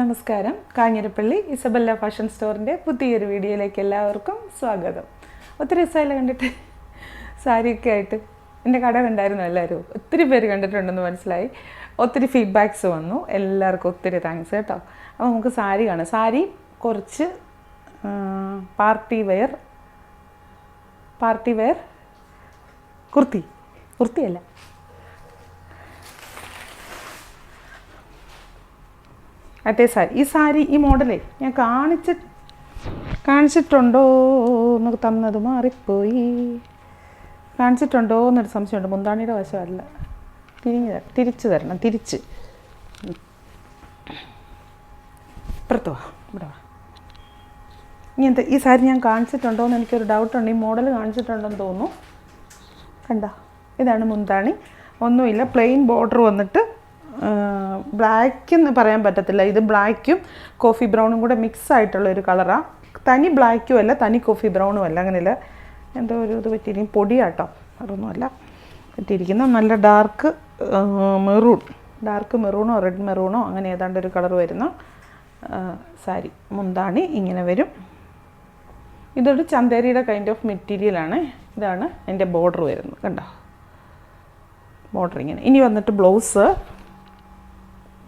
നമസ്കാരം. Kanjirappally Isabella fashion സ്റ്റോറിന്റെ പുതിയൊരു വീഡിയോയിലേക്ക് എല്ലാവർക്കും സ്വാഗതം. ഒത്തിരി ദിവസമായില്ല കണ്ടിട്ട്. സാരിയൊക്കെ ആയിട്ട്. എന്റെ കട കണ്ടായിരുന്നു എല്ലാവരും? ഒത്തിരി പേര് കണ്ടിട്ടുണ്ടെന്ന് മനസ്സിലായി. ഒത്തിരി ഫീഡ്ബാക്ക്സ് വന്നു. എല്ലാവർക്കും ഒത്തിരി താങ്ക്സ് കേട്ടോ. അപ്പോൾ നമുക്ക് സാരി കാണാം. സാരി കുറച്ച് party wear party wear kurti. കുർത്തിയല്ല മറ്റേ സാരി ഈ സാരി ഈ മോഡലേ ഞാൻ കാണിച്ച് കാണിച്ചിട്ടുണ്ടോ എന്നൊക്കെ തന്നത് മാറിപ്പോയി. കാണിച്ചിട്ടുണ്ടോ എന്നൊരു സംശയമുണ്ട്. മുന്താണിയുടെ വശമല്ല. തിരിഞ്ഞ് തിരിച്ചു തരണം. തിരിച്ച്. ഇപ്പുറത്ത് വാ. ഇവിടെ വാ. ഇങ്ങനത്തെ ഈ സാരി ഞാൻ കാണിച്ചിട്ടുണ്ടോ എന്ന് എനിക്കൊരു ഡൗട്ടുണ്ട് ഈ മോഡൽ കാണിച്ചിട്ടുണ്ടെന്ന് തോന്നുന്നു. കണ്ട? ഇതാണ് മുന്താണി. ഒന്നുമില്ല. പ്ലെയിൻ ബോർഡർ വന്നിട്ട് ബ്ലാക്ക് എന്ന് പറയാൻ പറ്റത്തില്ല. ഇത് ബ്ലാക്കും കോഫി ബ്രൗണും കൂടെ മിക്സ് ആയിട്ടുള്ള ഒരു കളറാണ് തനി ബ്ലാക്കും അല്ല തനി കോഫി ബ്രൗണും അല്ല. അങ്ങനെയല്ല. എന്തോ ഒരു ഇത് പറ്റിയിരിക്കും പൊടിയാട്ടോ. അതൊന്നുമല്ല. പറ്റിയിരിക്കുന്ന. നല്ല ഡാർക്ക് മെറൂൺ ഡാർക്ക് മെറൂണോ റെഡ് മെറൂണോ അങ്ങനെ ഏതാണ്ട് ഒരു കളർ വരുന്ന സാരി മുന്താണി ഇങ്ങനെ വരും. ഇതൊരു ചന്തേരിയുടെ കൈൻഡ് ഓഫ് മെറ്റീരിയലാണ് ഇതാണ് എന്റെ ബോർഡർ വരുന്നത്. കണ്ടോ? ബോർഡർ ഇങ്ങനെ. ഇനി വന്നിട്ട് ബ്ലൗസ്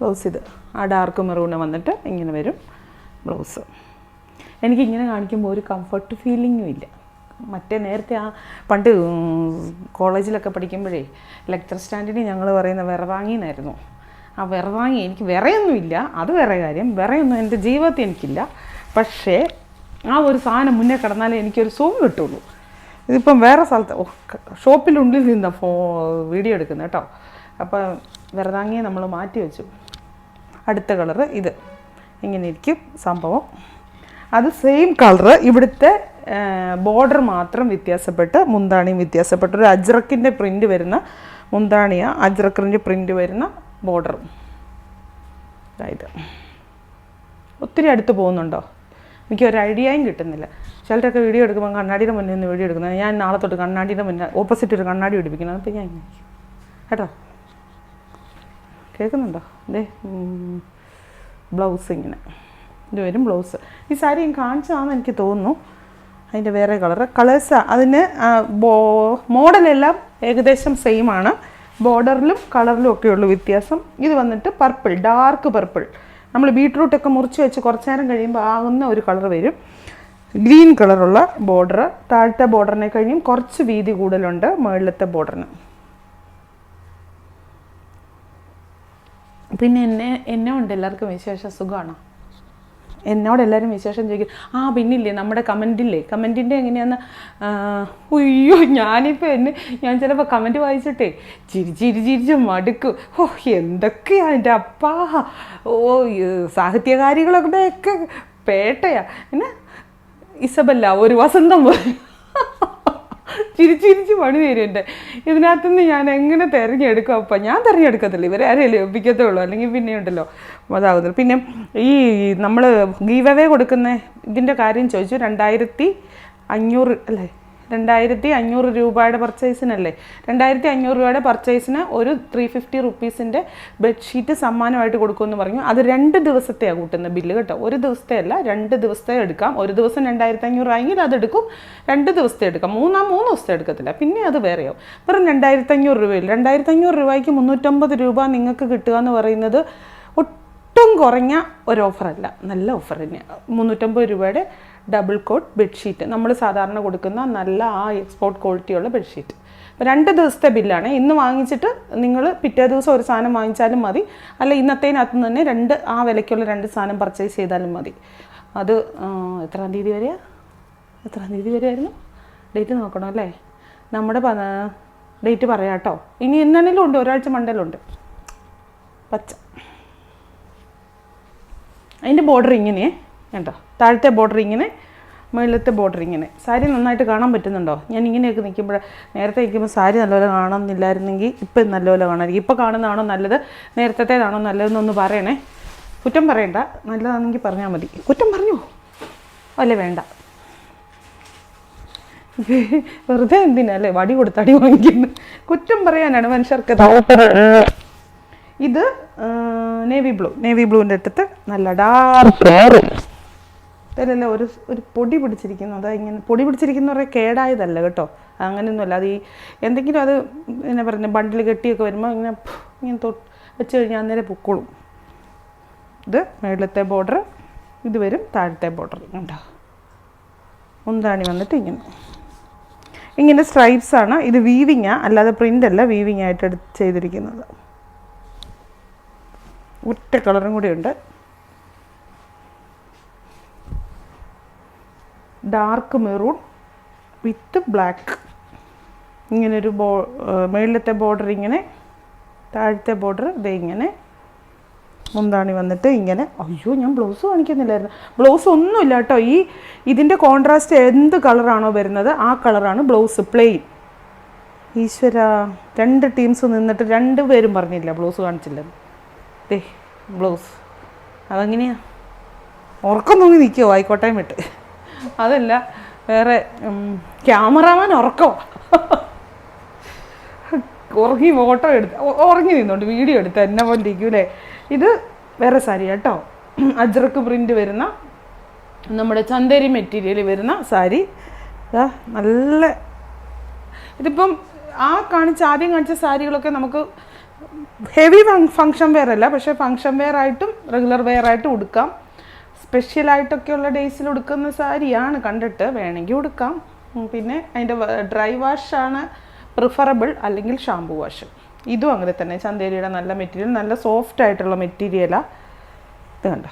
ബ്ലൗസ് ഇത്. ആ ഡാർക്ക് മെറൂണ് വന്നിട്ട് ഇങ്ങനെ വരും ബ്ലൗസ്. എനിക്കിങ്ങനെ കാണിക്കുമ്പോൾ ഒരു കംഫർട്ട് ഫീലിങ്ങും ഇല്ല. മറ്റേ നേരത്തെ ആ പണ്ട് കോളേജിലൊക്കെ പഠിക്കുമ്പോഴേ ലെക്ചർ സ്റ്റാൻഡിന് ഞങ്ങൾ പറയുന്ന വിറവാങ്ങിന്നായിരുന്നു. ആ വിറവാങ്ങി എനിക്ക് വിറയൊന്നുമില്ല. അത് വേറെ കാര്യം. വിറയൊന്നും എന്റെ ജീവിതത്തിൽ എനിക്കില്ല. പക്ഷേ ആ ഒരു സാധനം മുന്നേ കിടന്നാലേ എനിക്കൊരു സുഖം കിട്ടുള്ളൂ. ഇതിപ്പം വേറെ സ്ഥലത്ത് ഓ ക- ഷോപ്പിനുള്ളിൽ നിന്നാ ഫോ വീഡിയോ എടുക്കുന്നത് കേട്ടോ. അപ്പം വിറതാങ്ങിയെ നമ്മൾ മാറ്റി വെച്ചു. അടുത്ത കളറ് ഇത്. ഇങ്ങനെ ഇരിക്കും സംഭവം. അത് സെയിം കളറ് ഇവിടുത്തെ ബോർഡർ മാത്രം വ്യത്യാസപ്പെട്ട് മുന്താണിയും വ്യത്യാസപ്പെട്ട്. ഒരു അജ്രക്കിന്റെ പ്രിന്റ് വരുന്ന മുന്താണിയ അജ്രക്കിന്റെ പ്രിന്റ് വരുന്ന ബോർഡറും അതായത് ഒത്തിരി അടുത്ത് പോകുന്നുണ്ടോ? എനിക്ക് ഒരു ഐഡിയയും കിട്ടുന്നില്ല. ചിലരൊക്കെ വീഡിയോ എടുക്കുമ്പോൾ കണ്ണാടിയുടെ മുന്നിൽ നിന്ന് വീഡിയോ എടുക്കുന്നത്. ഞാൻ നാളെ തൊട്ട് കണ്ണാടിയുടെ മുന്നിൽ ഓപ്പോസിറ്റ് ഒരു കണ്ണാടി പിടിപ്പിക്കണം അപ്പോൾ ഞാൻ കേട്ടോ? കേൾക്കുന്നുണ്ടോ? ദേ ബ്ലൗസ് ഇങ്ങനെ. ഇത് വരും ബ്ലൗസ് ഈ സാരി ഞാൻ കാണിച്ചതാണെന്ന് എനിക്ക് തോന്നുന്നു. അതിന്റെ വേറെ കളറ് കളേഴ്സ് അതിന് ബോ മോഡലെല്ലാം ഏകദേശം സെയിം ആണ്. ബോർഡറിലും കളറിലും ഒക്കെ ഉള്ളു വ്യത്യാസം. ഇത് വന്നിട്ട് പർപ്പിൾ ഡാർക്ക് പർപ്പിൾ നമ്മൾ ബീട്രൂട്ടൊക്കെ മുറിച്ച് വെച്ച് കുറച്ച് നേരം കഴിയുമ്പോൾ ആകുന്ന ഒരു കളർ വരും. ഗ്രീൻ കളറുള്ള ബോർഡർ താഴത്തെ ബോർഡറിനെ കഴിഞ്ഞും കുറച്ച് വീതി കൂടുതലുണ്ട് മുകളിലത്തെ ബോർഡറിന് പിന്നെ എന്നെ എന്നെ ഉണ്ട് എല്ലാവർക്കും വിശേഷ സുഖമാണോ എന്നോട് എല്ലാവരും വിശേഷം ചോദിക്കും ആ പിന്നില്ലേ നമ്മുടെ കമന്റില്ലേ കമന്റിന്റെ എങ്ങനെയാന്ന്? അയ്യോ ഞാനിപ്പോൾ എന്നെ ഞാൻ ചിലപ്പോൾ കമന്റ് വായിച്ചിട്ടേ ചിരി ചിരി ചിരിച്ച് മടുക്കും. ഓ എന്തൊക്കെയാ എന്റെ അപ്പാ? ഓ സാഹിത്യകാരികളൊക്കെ പേട്ടയാ. പിന്നെ ഇസബല്ല ഒരു വസന്തം പോലെ. ചിരിച്ചിരിച്ച് പണി തരും എന്റെ. ഇതിനകത്തുനിന്ന് ഞാൻ എങ്ങനെ തിരഞ്ഞെടുക്കും അപ്പം ഞാൻ തിരഞ്ഞെടുക്കത്തില്ല. ഇവരെ ആരെയും ലഭിക്കത്തേ ഉള്ളൂ അല്ലെങ്കിൽ പിന്നെ ഉണ്ടല്ലോ അതാകുന്നില്ല പിന്നെ ഈ നമ്മൾ ഗീവവേ കൊടുക്കുന്ന ഇതിന്റെ കാര്യം ചോദിച്ചു. രണ്ടായിരത്തി അഞ്ഞൂറ് അല്ലേ? രണ്ടായിരത്തി അഞ്ഞൂറ് രൂപയുടെ പർച്ചേസിനല്ലേ രണ്ടായിരത്തി അഞ്ഞൂറ് രൂപയുടെ പർച്ചേസിന് ഒരു ത്രീ ഫിഫ്റ്റി റുപ്പീസിന്റെ ബെഡ്ഷീറ്റ് സമ്മാനമായിട്ട് കൊടുക്കുമെന്ന് പറഞ്ഞു. അത് രണ്ട് ദിവസത്തെയാണ് കൂട്ടുന്ന ബില്ല് കേട്ടോ. ഒരു ദിവസത്തെ അല്ല രണ്ട് ദിവസത്തെ എടുക്കാം. ഒരു ദിവസം രണ്ടായിരത്തി അഞ്ഞൂറ് ആയെങ്കിൽ അതെടുക്കും രണ്ട് ദിവസത്തെ എടുക്കാം. മൂന്നാം മൂന്ന് ദിവസത്തെ എടുക്കത്തില്ല. പിന്നെ അത് വേറെയാവും. വെറും രണ്ടായിരത്തി അഞ്ഞൂറ് രൂപയിൽ രണ്ടായിരത്തി അഞ്ഞൂറ് രൂപയ്ക്ക് മുന്നൂറ്റമ്പത് രൂപ നിങ്ങൾക്ക് കിട്ടുക എന്ന് പറയുന്നത് ഒട്ടും കുറഞ്ഞ ഒരു ഓഫറല്ല നല്ല ഓഫർ തന്നെയാണ് മുന്നൂറ്റമ്പത് രൂപയുടെ ഡബിൾ കോട്ട് ബെഡ്ഷീറ്റ് നമ്മൾ സാധാരണ കൊടുക്കുന്ന നല്ല ആ എക്സ്പോർട്ട് ക്വാളിറ്റി ഉള്ള ബെഡ്ഷീറ്റ് രണ്ട് ദിവസത്തെ ബില്ലാണ് ഇന്ന് വാങ്ങിച്ചിട്ട് നിങ്ങൾ പിറ്റേ ദിവസം ഒരു സാധനം വാങ്ങിച്ചാലും മതി. അല്ല ഇന്നത്തേനകത്ത് തന്നെ രണ്ട് ആ വിലയ്ക്കുള്ള രണ്ട് സാധനം പർച്ചേസ് ചെയ്താലും മതി. അത് എത്രാം തീയതി വരെയാ? എത്രാം തീയതി വരെയായിരുന്നു? ഡേറ്റ് നോക്കണം അല്ലേ? നമ്മുടെ ഡേറ്റ് പറയാം കേട്ടോ. ഇനി എന്നാണേലും ഉണ്ട് ഒരാഴ്ച മണ്ടയിലുണ്ട് പച്ച. അതിന്റെ ബോർഡർ ഇങ്ങനെ കണ്ടോ? താഴത്തെ ബോർഡർ ഇങ്ങനെ മുകളിലത്തെ ബോർഡർ ഇങ്ങനെ. സാരി നന്നായിട്ട് കാണാൻ പറ്റുന്നുണ്ടോ? ഞാൻ ഇങ്ങനെയൊക്കെ നിൽക്കുമ്പോൾ നേരത്തെ നിൽക്കുമ്പോൾ സാരി നല്ലപോലെ കാണുന്നില്ലായിരുന്നെങ്കിൽ ഇപ്പം നല്ലപോലെ കാണാമായിരിക്കും. ഇപ്പോൾ കാണുന്നതാണോ നല്ലത്? നേരത്തേതാണോ നല്ലതെന്നൊന്ന് പറയണേ. കുറ്റം പറയണ്ട. നല്ലതാണെങ്കിൽ പറഞ്ഞാൽ മതി. കുറ്റം പറഞ്ഞു? അല്ല വേണ്ട. വെറുതെ എന്തിനല്ലേ വടി കൊടുത്ത് അടി വാങ്ങിക്കുന്നു. കുറ്റം പറയാനാണ് മനുഷ്യർക്ക് ഇത് നേവി ബ്ലൂ നേവി ബ്ലൂവിന്റെ അടുത്ത് നല്ല ഡാർക്ക് ഇതിലല്ല ഒരു ഒരു പൊടി പിടിച്ചിരിക്കുന്നു. അതാ ഇങ്ങനെ പൊടി പിടിച്ചിരിക്കുന്ന പറയാൻ കേടായതല്ല കേട്ടോ. അങ്ങനെയൊന്നുമല്ല. അത് ഈ എന്തെങ്കിലും അത് എന്നാ പറയുന്നത് ബണ്ടിൽ കെട്ടിയൊക്കെ വരുമ്പോൾ ഇങ്ങനെ ഇങ്ങനെ തൊട്ട് വെച്ച് കഴിഞ്ഞാൽ അന്നേരം പൊക്കോളും. ഇത് മേളത്തെ ബോർഡർ ഇത് വരും താഴത്തെ ബോർഡർ ഉണ്ടോ മുന്താണി വന്നിട്ട് ഇങ്ങനെ. ഇങ്ങനെ സ്ട്രൈപ്സ് ആണ്. ഇത് വീവിങ് അല്ലാതെ പ്രിന്റ് അല്ല വീവിങ് ആയിട്ട് ചെയ്തിരിക്കുന്നത്. ഒറ്റ കളറും കൂടി ഡാർക്ക് മെറൂൺ വിത്ത് ബ്ലാക്ക് ഇങ്ങനൊരു ബോ മേളിലത്തെ ബോർഡർ ഇങ്ങനെ താഴത്തെ ബോർഡർ ഇത് ഇങ്ങനെ മുന്താണി വന്നിട്ട് ഇങ്ങനെ അയ്യോ ഞാൻ ബ്ലൗസ് കാണിക്കുന്നില്ലായിരുന്നു. ബ്ലൗസ് ഒന്നുമില്ല കേട്ടോ. ഈ ഇതിന്റെ കോൺട്രാസ്റ്റ് എന്ത് കളറാണോ വരുന്നത് ആ കളറാണ് ബ്ലൗസ് പ്ലെയിൻ ഈശ്വര രണ്ട് ടീംസ് നിന്നിട്ട് രണ്ട് പേരും പറഞ്ഞില്ല ബ്ലൗസ് കാണിച്ചില്ലെന്ന്. ദേ ബ്ലൗസ് അതെങ്ങനെയാ. ഉറക്കം തൂങ്ങി നിൽക്കുമോ ആയിക്കോട്ടയം വിട്ട് അതല്ല വേറെ ക്യാമറാമാൻ ഉറക്കോ ഉറങ്ങി ഫോട്ടോ എടുത്ത് ഉറങ്ങി നിന്നോണ്ട് വീഡിയോ എടുത്ത് എന്നെ പോലെ ഇരിക്കൂലേ. ഇത് വേറെ സാരി കേട്ടോ. അജ്രക്ക് പ്രിന്റ് വരുന്ന നമ്മുടെ ചന്തേരി മെറ്റീരിയൽ വരുന്ന സാരി. നല്ല ഇതിപ്പം ആ കാണിച്ച ആദ്യം കാണിച്ച സാരികളൊക്കെ നമുക്ക് ഹെവി ഫങ്ഷൻ വെയർ അല്ല പക്ഷേ ഫങ്ഷൻ വെയർ ആയിട്ടും റെഗുലർ വെയർ ആയിട്ടും ഉടുക്കാം. സ്പെഷ്യലായിട്ടൊക്കെയുള്ള ഡേയ്സിൽ ഉടുക്കുന്ന സാരിയാണ് കണ്ടിട്ട് വേണമെങ്കിൽ ഉടുക്കാം. പിന്നെ അതിന്റെ ഡ്രൈ വാഷാണ് പ്രിഫറബിൾ അല്ലെങ്കിൽ ഷാംപൂ വാഷ്. ഇതും അങ്ങനെ തന്നെ. ചന്തേരിയുടെ നല്ല മെറ്റീരിയൽ നല്ല സോഫ്റ്റ് ആയിട്ടുള്ള മെറ്റീരിയലാണ് ഇത് കണ്ട?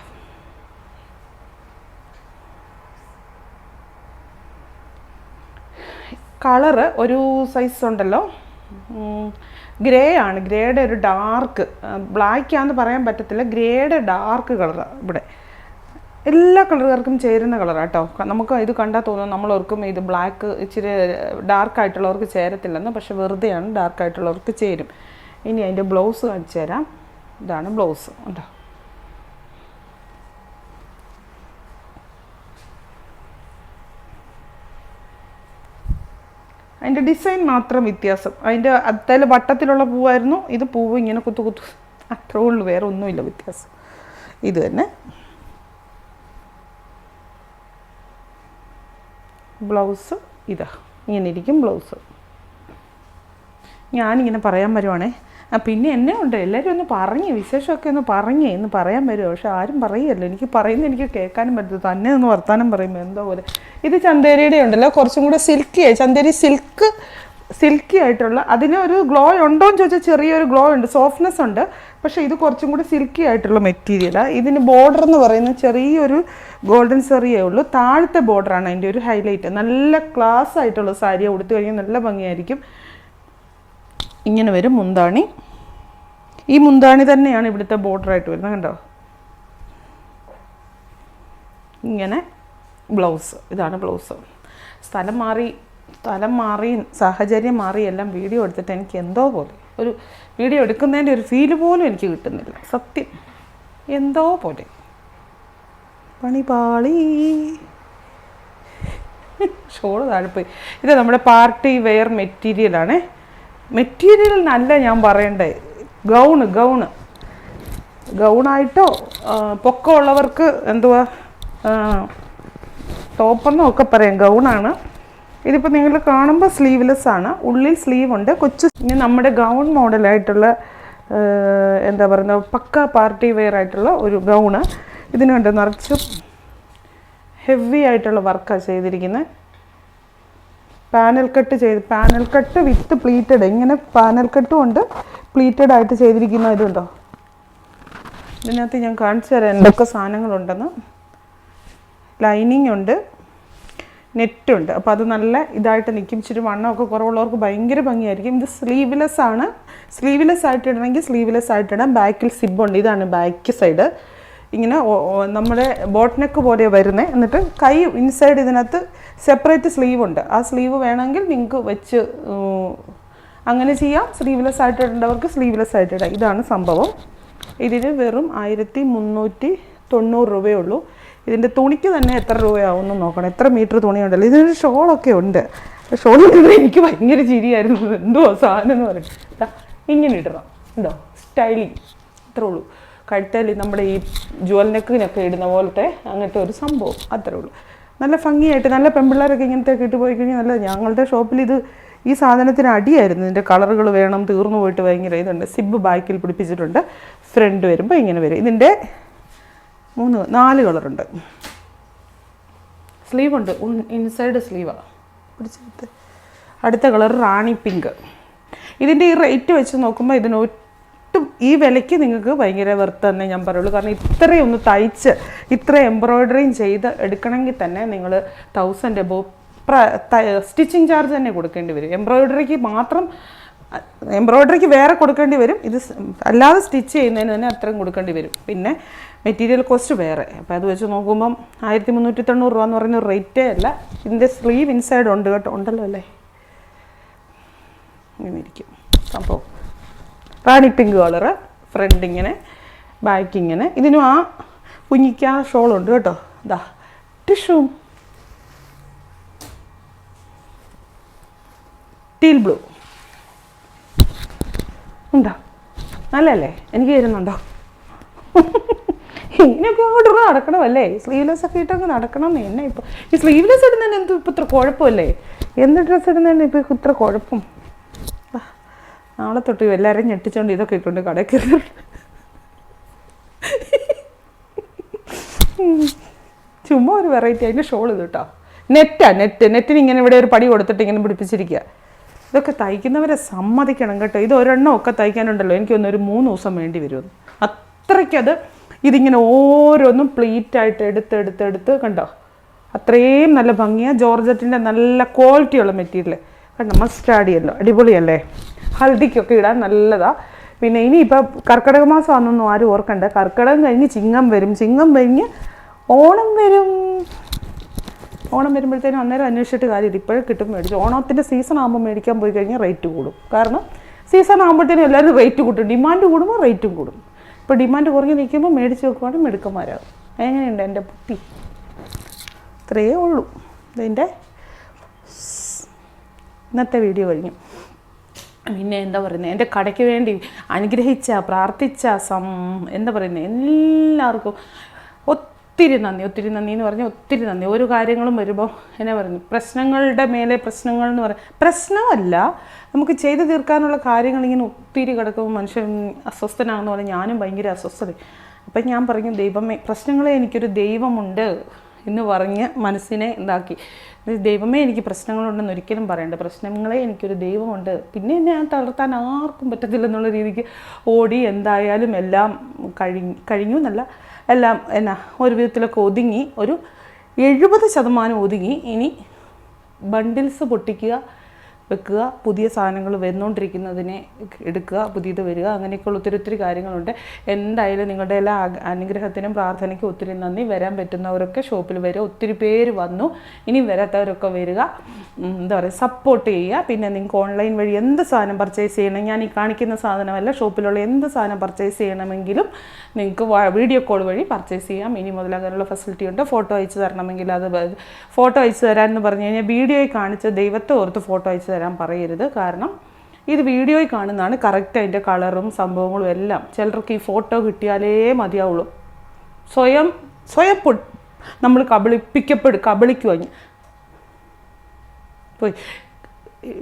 കളറ് ഒരു സൈസ് ഉണ്ടല്ലോ. ഗ്രേ ആണ് ഗ്രേയുടെ ഒരു ഡാർക്ക് ബ്ലാക്ക് ആണെന്ന് പറയാൻ പറ്റത്തില്ല. ഗ്രേയുടെ ഡാർക്ക് കളറാണ് ഇവിടെ. എല്ലാ കളറുകാർക്കും ചേരുന്ന കളറാണ് കേട്ടോ നമുക്ക് ഇത് കണ്ടാൽ തോന്നും നമ്മളോർക്കും ഇത് ബ്ലാക്ക് ഇച്ചിരി ഡാർക്ക് ആയിട്ടുള്ളവർക്ക് ചേരത്തില്ലെന്ന് പക്ഷെ വെറുതെയാണ് ഡാർക്ക് ആയിട്ടുള്ളവർക്ക് ചേരും. ഇനി അതിന്റെ ബ്ലൗസ് കാണിച്ചു തരാം. ഇതാണ് ബ്ലൗസ് ഉണ്ടോ അതിന്റെ ഡിസൈൻ മാത്രം വ്യത്യാസം. അതിന്റെ അത്തേൽ വട്ടത്തിലുള്ള പൂവായിരുന്നു. ഇത് പൂവ് ഇങ്ങനെ കുത്തു കുത്തു. അത്രേ ഉള്ളൂ വേറെ ഒന്നുമില്ല വ്യത്യാസം. ഇത് തന്നെ. ബ്ലൗസ് ഇതാ ഇങ്ങനെ ഇരിക്കും ബ്ലൗസ്. ഞാനിങ്ങനെ പറയാൻ വരുവാണേ പിന്നെ എന്നെ ഉണ്ട് എല്ലാവരും ഒന്ന് പറഞ്ഞ് വിശേഷമൊക്കെ ഒന്ന് പറഞ്ഞ് എന്ന് പറയാൻ വരുമോ പക്ഷെ ആരും പറയുമല്ലോ എനിക്ക് പറയുന്നത് എനിക്ക് കേൾക്കാനും പറ്റില്ല തന്നെ ഒന്ന് വർത്താനം പറയുമ്പോൾ എന്തോ പോലെ. ഇത് ചന്തേരിയുടെ ഉണ്ടല്ലോ കുറച്ചും കൂടെ സിൽക്കിയായി ചന്തേരി സിൽക്ക് സിൽക്കി ആയിട്ടുള്ള അതിന് ഒരു ഗ്ലോ ഉണ്ടോ എന്ന് ചോദിച്ചാൽ ചെറിയൊരു ഗ്ലോ ഉണ്ട് സോഫ്റ്റ്നെസ് ഉണ്ട്. പക്ഷേ ഇത് കുറച്ചും കൂടി സിൽക്കി ആയിട്ടുള്ള മെറ്റീരിയലാണ് ഇതിന് ബോർഡർ എന്ന് പറയുന്ന ചെറിയൊരു ഗോൾഡൻ സെറിയേ ഉള്ളൂ. താഴത്തെ ബോർഡറാണ് അതിന്റെ ഒരു ഹൈലൈറ്റ് നല്ല ക്ലാസ് ആയിട്ടുള്ള സാരി ഉടുത്തു കഴിഞ്ഞാൽ നല്ല ഭംഗിയായിരിക്കും. ഇങ്ങനെ വരും മുന്താണി. ഈ മുന്താണി തന്നെയാണ് ഇവിടുത്തെ ബോർഡറായിട്ട് വരുന്നത് കണ്ടോ? ഇങ്ങനെ ബ്ലൗസ് ഇതാണ് ബ്ലൗസ് സ്ഥലം മാറി സ്ഥലം മാറി സാഹചര്യം മാറി എല്ലാം വീഡിയോ എടുത്തിട്ട് എനിക്ക് എന്തോ പോലെ ഒരു വീഡിയോ എടുക്കുന്നതിന്റെ ഒരു ഫീൽ പോലും എനിക്ക് കിട്ടുന്നില്ല സത്യം. എന്തോ പോലെ. പണിപാളി. ഷോൾ താഴെപ്പോയി ഇത് നമ്മുടെ പാർട്ടി വെയർ മെറ്റീരിയലാണേ മെറ്റീരിയൽ നല്ല ഞാൻ പറയണ്ടേ ഗൗണ് ഗൗണ് ഗൗണായിട്ടോ പൊക്കമുള്ളവർക്ക് എന്തുവാ ടോപ്പെന്നോ ഒക്കെ പറയാം ഗൗണാണ് ഇതിപ്പോൾ നിങ്ങൾ കാണുമ്പോൾ സ്ലീവ്ലെസ് ആണ്. ഉള്ളിൽ സ്ലീവ് ഉണ്ട്. കൊച്ചു ഇനി നമ്മുടെ ഗൗൺ മോഡലായിട്ടുള്ള എന്താ പറയുന്നത് പക്ക പാർട്ടി വെയർ ആയിട്ടുള്ള ഒരു ഗൗണ് ഇതിന് കണ്ട് നിറച്ചും ഹെവി ആയിട്ടുള്ള വർക്കാണ് ചെയ്തിരിക്കുന്നത് പാനൽ കട്ട് ചെയ്ത് പാനൽ കട്ട് വിത്ത് പ്ലീറ്റഡ് ഇങ്ങനെ പാനൽ കട്ടും ഉണ്ട്. പ്ലീറ്റഡ് ആയിട്ട് ചെയ്തിരിക്കുന്ന ഇതുണ്ടോ ഇതിനകത്ത് ഞാൻ കാണിച്ചു തരാം എന്തൊക്കെ സാധനങ്ങളുണ്ടെന്ന്. ലൈനിങ് ഉണ്ട്. നെറ്റ് ഉണ്ട് അപ്പോൾ അത് നല്ല ഇതായിട്ട് നിൽക്കും ഇച്ചിരി വണ്ണമൊക്കെ കുറവുള്ളവർക്ക് ഭയങ്കര ഭംഗിയായിരിക്കും. ഇത് സ്ലീവ്ലെസ് ആണ്. സ്ലീവ്ലെസ് ആയിട്ട് ഇടണമെങ്കിൽ സ്ലീവ്ലെസ് ആയിട്ട് ഇടാം. ബാക്കിൽ സിബുണ്ട് ഇതാണ് ബാക്ക് സൈഡ് ഇങ്ങനെ നമ്മുടെ ബോട്ട് നെക്ക് പോലെ വരുന്നത് എന്നിട്ട് കൈ ഇൻസൈഡ് ഇതിനകത്ത് സെപ്പറേറ്റ് സ്ലീവ് ഉണ്ട്. ആ സ്ലീവ് വേണമെങ്കിൽ നിങ്ങൾക്ക് വെച്ച് അങ്ങനെ ചെയ്യാം. സ്ലീവ്ലെസ് ആയിട്ട് ഇടേണ്ടവർക്ക് സ്ലീവ്ലെസ് ആയിട്ട് ഇടാം. ഇതാണ് സംഭവം. ഇതിന് വെറും ആയിരത്തി മുന്നൂറ്റി തൊണ്ണൂറ് രൂപയേ ഉള്ളൂ. ഇതിന്റെ തുണിക്ക് തന്നെ എത്ര രൂപയാവും എന്ന് നോക്കണം. എത്ര മീറ്റർ തുണിയുണ്ടല്ലോ. ഇതിനൊരു ഷോളൊക്കെ ഉണ്ട്. ഷോൾ എനിക്ക് ഭയങ്കര ചിരിയായിരുന്നു. എന്തോ സാധനം എന്ന് പറഞ്ഞിട്ട് ഇങ്ങനെ ഇടണം. എന്തോ സ്റ്റൈലിങ് അത്രേ ഉള്ളൂ. കഴുത്തേൽ നമ്മുടെ ഈ ജുവൽ നെക്കിനൊക്കെ ഇടുന്ന പോലത്തെ അങ്ങനത്തെ ഒരു സംഭവം. അത്രേ ഉള്ളൂ. നല്ല ഭംഗിയായിട്ട് നല്ല പെൺപിള്ളേരൊക്കെ ഇങ്ങനത്തെ ഇട്ട് പോയി കഴിഞ്ഞാൽ നല്ല ഞങ്ങളുടെ ഷോപ്പിൽ ഇത് ഈ സാധനത്തിന് അടിയായിരുന്നു. ഇതിന്റെ കളറുകൾ വേണം തീർന്നു പോയിട്ട് ഭയങ്കര ഇതുണ്ട്. സിബ് ബാക്കിൽ പിടിപ്പിച്ചിട്ടുണ്ട്. ഫ്രണ്ട് വരുമ്പോൾ ഇങ്ങനെ വരും. ഇതിന്റെ മൂന്ന് നാല് കളറുണ്ട്. സ്ലീവ് ഉണ്ട് ഇൻസൈഡ് സ്ലീവാണ് പിടിച്ചെടുത്ത് അടുത്ത കളർ റാണി പിങ്ക്. ഇതിന്റെ ഈ റേറ്റ് വെച്ച് നോക്കുമ്പോൾ ഇതിന് ഒട്ടും ഈ വിലയ്ക്ക് നിങ്ങൾക്ക് ഭയങ്കര വെർത്ത് തന്നെ ഞാൻ പറയുള്ളൂ. കാരണം ഇത്രയും ഒന്ന് തയ്ച്ച് ഇത്ര എംബ്രോയിഡറിയും ചെയ്ത് എടുക്കണമെങ്കിൽ തന്നെ നിങ്ങൾ തൗസൻഡ് എബോ സ്റ്റിച്ചിങ് ചാർജ് തന്നെ കൊടുക്കേണ്ടി വരും. എംബ്രോയ്ഡറിക്ക് മാത്രം എംബ്രോയ്ഡറിക്ക് വേറെ കൊടുക്കേണ്ടി വരും. ഇത് അല്ലാതെ സ്റ്റിച്ച് ചെയ്യുന്നതിന് തന്നെ അത്രയും കൊടുക്കേണ്ടി വരും. പിന്നെ മെറ്റീരിയൽ കോസ്റ്റ് വേറെ. അപ്പോൾ അത് വെച്ച് നോക്കുമ്പം ആയിരത്തി മുന്നൂറ്റി തൊണ്ണൂറ് രൂപ എന്ന് പറയുന്ന റേറ്റേ അല്ല. ഇതിന്റെ സ്ലീവ് ഇൻസൈഡ് ഉണ്ട് കേട്ടോ. ഉണ്ടല്ലോ അല്ലേ? ഇങ്ങനെ ഇരിക്കും. സംഭവം റാണി പിങ്ക് കളറ് ഫ്രണ്ട് ഇങ്ങനെ ബാക്ക് ഇങ്ങനെ. ഇതിനും ആ കുഞ്ഞിക്ക ഷോളുണ്ട് കേട്ടോ. ഇതാ ടിഷ്യൂ. Teal blue. ഉണ്ടോ? നല്ലല്ലേ എനിക്ക് തരുന്നുണ്ടോ? ഇങ്ങനെയൊക്കെ ഓർഡർ നടക്കണമല്ലേ? സ്ലീവ്ലെസ് ഒക്കെ ഇട്ടങ്ങ് നടക്കണം എന്നെ ഇപ്പോൾ ഈ സ്ലീവ്ലെസ് ഇടുന്നതിന് എന്ത് ഇപ്പം ഇത്ര കുഴപ്പമല്ലേ? എന്ത് ഡ്രസ്സ് ഇടുന്നതിന് ഇപ്പോൾ ഇത്ര കുഴപ്പം? നാളെ തൊട്ട് എല്ലാവരെയും ഞെട്ടിച്ചോണ്ട് ഇതൊക്കെ ഇട്ടുകൊണ്ട് കടയിൽ ചുമ്മാ ഒരു വെറൈറ്റി അതിന്റെ ഷോൾ ഇത് കേട്ടോ. നെറ്റാ നെറ്റ് നെറ്റിന് ഇങ്ങനെ ഇവിടെ ഒരു പടി കൊടുത്തിട്ട് ഇങ്ങനെ പിടിപ്പിച്ചിരിക്കുക ഇതൊക്കെ തയ്ക്കുന്നവരെ സമ്മതിക്കണം കേട്ടോ. ഇത് ഒരെണ്ണം ഒക്കെ തയ്ക്കാനുണ്ടല്ലോ. എനിക്കൊന്ന് ഒരു മൂന്ന് ദിവസം വേണ്ടി വരുമെന്ന്. അത്രയ്ക്കത് ഇതിങ്ങനെ ഓരോന്നും പ്ലീറ്റായിട്ട് എടുത്ത് എടുത്ത് എടുത്ത് കണ്ടോ? അത്രയും നല്ല ഭംഗിയാണ് ജോർജറ്റിന്റെ നല്ല ക്വാളിറ്റിയുള്ള മെറ്റീരിയൽ കണ്ടോ? മസ്റ്റാഡിയല്ലോ അടിപൊളിയല്ലേ? ഹൽദിക്കൊക്കെ ഇടാൻ നല്ലതാണ് പിന്നെ ഇനിയിപ്പോൾ കർക്കിടക മാസം ആണെന്നൊന്നും ആരും ഓർക്കണ്ട. കർക്കിടകം കഴിഞ്ഞ് ചിങ്ങം വരും. ചിങ്ങം കഴിഞ്ഞ് ഓണം വരും. ഓണം വരുമ്പോഴത്തേനും അന്നേരം അന്വേഷിച്ചിട്ട് കാര്യമില്ല. ഇപ്പോഴും കിട്ടും മേടിച്ചു. ഓണത്തിന്റെ സീസൺ ആകുമ്പോൾ മേടിക്കാൻ പോയി കഴിഞ്ഞാൽ റേറ്റ് കൂടും. കാരണം സീസൺ ആകുമ്പോഴത്തേനും എല്ലാവരും റേറ്റ് കൂട്ടും. ഡിമാൻഡ് കൂടുമ്പോൾ റേറ്റും കൂടും. ഇപ്പോൾ ഡിമാൻഡ് കുറഞ്ഞ് നിൽക്കുമ്പോൾ മേടിച്ച് വെക്കുവാണെങ്കിൽ മെടുക്കന്മാരാകും എങ്ങനെയുണ്ട് എന്റെ പുട്ടി? ഇത്രയേ ഉള്ളൂ. ഇതിന്റെ ഇന്നത്തെ വീഡിയോ കഴിഞ്ഞു. പിന്നെ എന്താ പറയുന്നത് എന്റെ കടയ്ക്ക് വേണ്ടി അനുഗ്രഹിച്ച പ്രാർത്ഥിച്ച സം എന്താ പറയുന്നത് എല്ലാവർക്കും ഒത്തിരി നന്ദി ഒത്തിരി നന്ദി എന്ന് പറഞ്ഞാൽ ഒത്തിരി നന്ദി. ഓരോ കാര്യങ്ങളും വരുമ്പോൾ എന്നാ പറഞ്ഞു പ്രശ്നങ്ങളുടെ മേലെ പ്രശ്നങ്ങൾ എന്ന് പറയാം പ്രശ്നമല്ല. നമുക്ക് ചെയ്തു തീർക്കാനുള്ള കാര്യങ്ങൾ ഇങ്ങനെ ഒത്തിരി കിടക്കുമ്പോൾ മനുഷ്യൻ അസ്വസ്ഥനാകുന്ന പോലെ ഞാനും ഭയങ്കര അസ്വസ്ഥത. അപ്പം ഞാൻ പറഞ്ഞു ദൈവമേ പ്രശ്നങ്ങളെ എനിക്കൊരു ദൈവമുണ്ട് എന്ന് പറഞ്ഞ് മനസ്സിനെ ഇതാക്കി. ദൈവമേ എനിക്ക് പ്രശ്നങ്ങളുണ്ടെന്ന് ഒരിക്കലും പറയണ്ട. പ്രശ്നങ്ങളെ എനിക്കൊരു ദൈവമുണ്ട്. പിന്നെ എന്നെ ഞാൻ തളർത്താൻ ആർക്കും പറ്റത്തില്ലെന്നുള്ള രീതിക്ക് ഓടി എന്തായാലും എല്ലാം കഴിഞ്ഞു കഴിഞ്ഞു എന്നല്ല. എല്ലാം എന്നാ ഒരു വിധത്തിലൊക്കെ ഒതുങ്ങി ഒരു എഴുപത് ശതമാനം ഒതുങ്ങി ഇനി ബണ്ടിൽസ് പൊട്ടിക്കുക വെക്കുക പുതിയ സാധനങ്ങൾ വന്നുകൊണ്ടിരിക്കുന്നതിനെ എടുക്കുക പുതിയത് വരിക അങ്ങനെയൊക്കെയുള്ള ഒത്തിരി ഒത്തിരി കാര്യങ്ങളുണ്ട്. എന്തായാലും നിങ്ങളുടെ എല്ലാ അനുഗ്രഹത്തിനും പ്രാർത്ഥനയ്ക്കും ഒത്തിരി നന്ദി. വരാൻ പറ്റുന്നവരൊക്കെ ഷോപ്പിൽ വരിക. ഒത്തിരി പേര് വന്നു. ഇനി വരാത്തവരൊക്കെ വരിക. എന്താ പറയുക സപ്പോർട്ട് ചെയ്യുക. പിന്നെ നിങ്ങൾക്ക് ഓൺലൈൻ വഴി എന്ത് സാധനം പർച്ചേസ് ചെയ്യണം? ഞാൻ ഈ കാണിക്കുന്ന സാധനമല്ല. ഷോപ്പിലുള്ള എന്ത് സാധനം പർച്ചേസ് ചെയ്യണമെങ്കിലും നിങ്ങൾക്ക് വീഡിയോ കോൾ വഴി പർച്ചേസ് ചെയ്യാം. ഇനി മുതൽ അങ്ങനെയുള്ള ഫെസിലിറ്റി ഉണ്ട്. ഫോട്ടോ അയച്ചു തരണമെങ്കിൽ അത് ഫോട്ടോ അയച്ചു തരാമെന്ന് പറഞ്ഞു കഴിഞ്ഞാൽ വീഡിയോയിൽ കാണിച്ച ദൈവത്തെ ഓർത്ത് ഫോട്ടോ അയച്ചു തരാൻ പറയരുത്. കാരണം ഇത് വീഡിയോയിൽ കാണുന്നതാണ്. കറക്റ്റ് അതിന്റെ കളറും സംഭവങ്ങളും എല്ലാം. ചിലർക്ക് ഈ ഫോട്ടോ കിട്ടിയാലേ മതിയാവുള്ളൂ. സ്വയം സ്വയം നമ്മൾ കബളിപ്പിക്കപ്പെടും കബളിക്കുവാങ്ങി പോയി.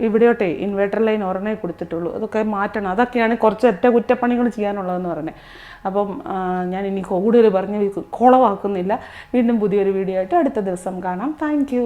ഇവിടെയോട്ടെ ഇൻവേർട്ടർ ലൈൻ ഒരെണ്ണേ കൊടുത്തിട്ടുള്ളൂ. അതൊക്കെ മാറ്റണം. അതൊക്കെയാണ് കുറച്ച് ഒറ്റ കുറ്റപ്പണികൾ ചെയ്യാനുള്ളതെന്ന് പറഞ്ഞത് അപ്പം ഞാൻ ഇനി കൂടുതൽ പറഞ്ഞ് കുളവാക്കുന്നില്ല. വീണ്ടും പുതിയൊരു വീഡിയോ ആയിട്ട് അടുത്ത ദിവസം കാണാം. താങ്ക്